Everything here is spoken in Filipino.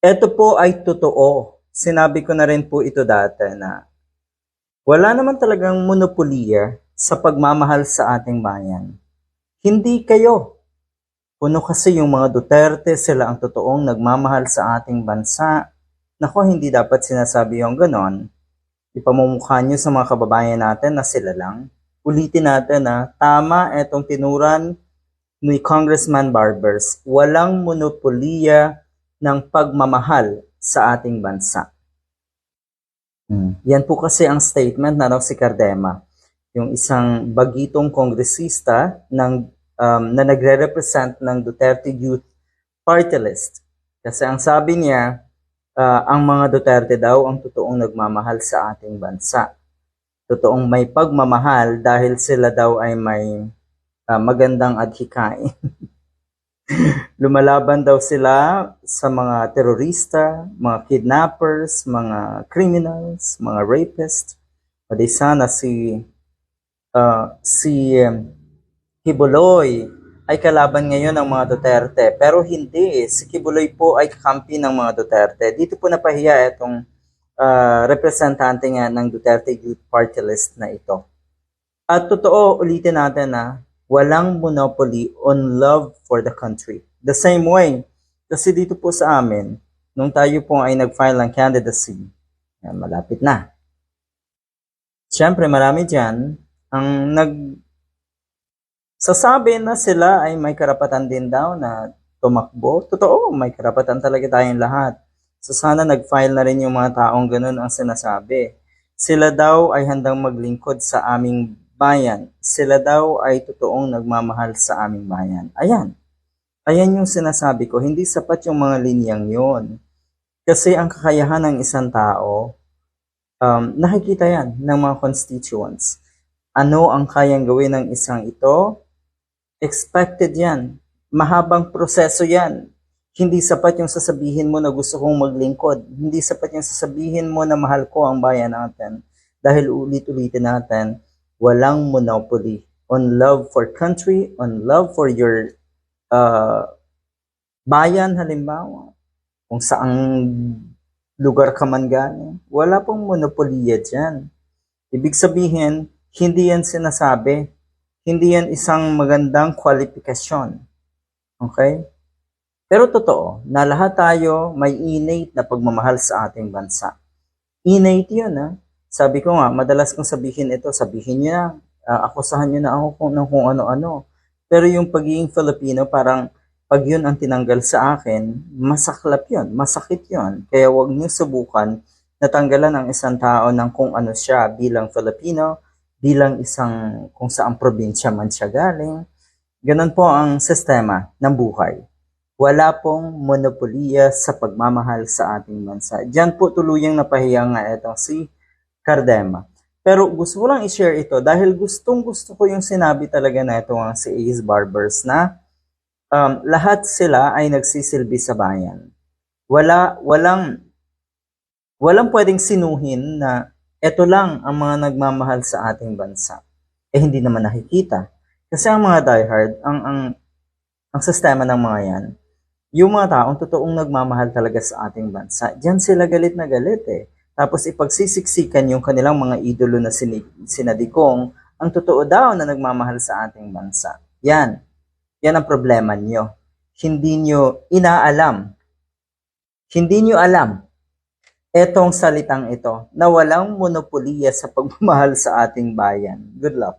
Ito po ay totoo. Sinabi ko na rin po ito dati na wala naman talagang monopolya sa pagmamahal sa ating bayan. Hindi kayo. Kuno kasi yung mga Duterte, sila ang totoong nagmamahal sa ating bansa. Nako, hindi dapat sinasabi yung ganon. Ipamumukha nyo sa mga kababayan natin na sila lang. Ulitin natin na tama etong tinuran ni Congressman Barbers. Walang monopolya ng pagmamahal sa ating bansa. Hmm. Yan po kasi ang statement na raw si Cardema, yung isang bagitong kongresista ng, um, na nagre-represent ng Duterte Youth Party List. Kasi ang sabi niya, ah, ang mga Duterte daw ang totoong nagmamahal sa ating bansa. Totoong may pagmamahal dahil sila daw ay may ah, magandang adhikain. Lumalaban daw sila sa mga terorista, mga kidnappers, mga criminals, mga rapists. Di sana si ah, si um, Kibuloy ay kalaban ngayon ng mga Duterte. Pero hindi, si Kibuloy po ay kakampi ng mga Duterte. Dito po napahiya itong ah, representante nga ng Duterte Youth Party List na ito. At totoo, ulitin natin na walang monopoly on love for the country. The same way, kasi dito po sa amin, nung tayo po ay nag-file ng candidacy, yan, malapit na. Siyempre, marami dyan ang nag sasabi na sila ay may karapatan din daw na tumakbo. Totoo, may karapatan talaga tayong lahat. So sana nag-file na rin yung mga taong ganun ang sinasabi. Sila daw ay handang maglingkod sa aming bayan. Sila daw ay totoong nagmamahal sa aming bayan. Ayan. Ayan yung sinasabi ko. Hindi sapat yung mga linyang yon. Kasi ang kakayahan ng isang tao, um, nakikita yan ng mga constituents. Ano ang kayang gawin ng isang ito? Expected yan. Mahabang proseso yan. Hindi sapat yung sasabihin mo na gusto kong maglingkod. Hindi sapat yung sasabihin mo na mahal ko ang bayan natin. Dahil ulit-ulitin natin, walang monopoly on love for country, on love for your uh, bayan halimbawa. Kung saang lugar ka man galing. Wala pong monopolya dyan. Ibig sabihin, hindi yan sinasabi. Hindi yan isang magandang kwalifikasyon. Okay? Pero totoo na lahat tayo may innate na pagmamahal sa ating bansa. Innate yun, ha? Sabi ko nga, madalas kong sabihin ito, sabihin niyo na, ah, akusahan niyo na ako kung, ng kung ano-ano. Pero yung pagiging Filipino, parang pag yun ang tinanggal sa akin, masaklap yun, masakit yun. Kaya wag niyo subukan na tanggalan ang isang tao ng kung ano siya bilang Filipino, bilang isang kung saang probinsya man siya galing. Ganun po ang sistema ng buhay. Wala pong monopolya sa pagmamahal sa ating bansa. Diyan po tuluyang napahiya nga itong si Cardema. Pero gusto ko lang i-share ito dahil gustong gusto ko yung sinabi talaga na ito ang si Ace Barbers na um, lahat sila ay nagsisilbi sa bayan. Wala, walang, walang pwedeng sinuhin na ito lang ang mga nagmamahal sa ating bansa. Eh hindi naman nakikita. Kasi ang mga diehard, ang, ang, ang sistema ng mga yan, yung mga taong totoong nagmamahal talaga sa ating bansa, diyan sila galit na galit eh. Tapos ipagsisiksikan yung kanilang mga idolo na sinadigong, ang totoo daw na nagmamahal sa ating bansa. Yan. Yan ang problema nyo. Hindi nyo inaalam. Hindi nyo alam etong salitang ito na walang monopolya sa pagmamahal sa ating bayan. Good luck.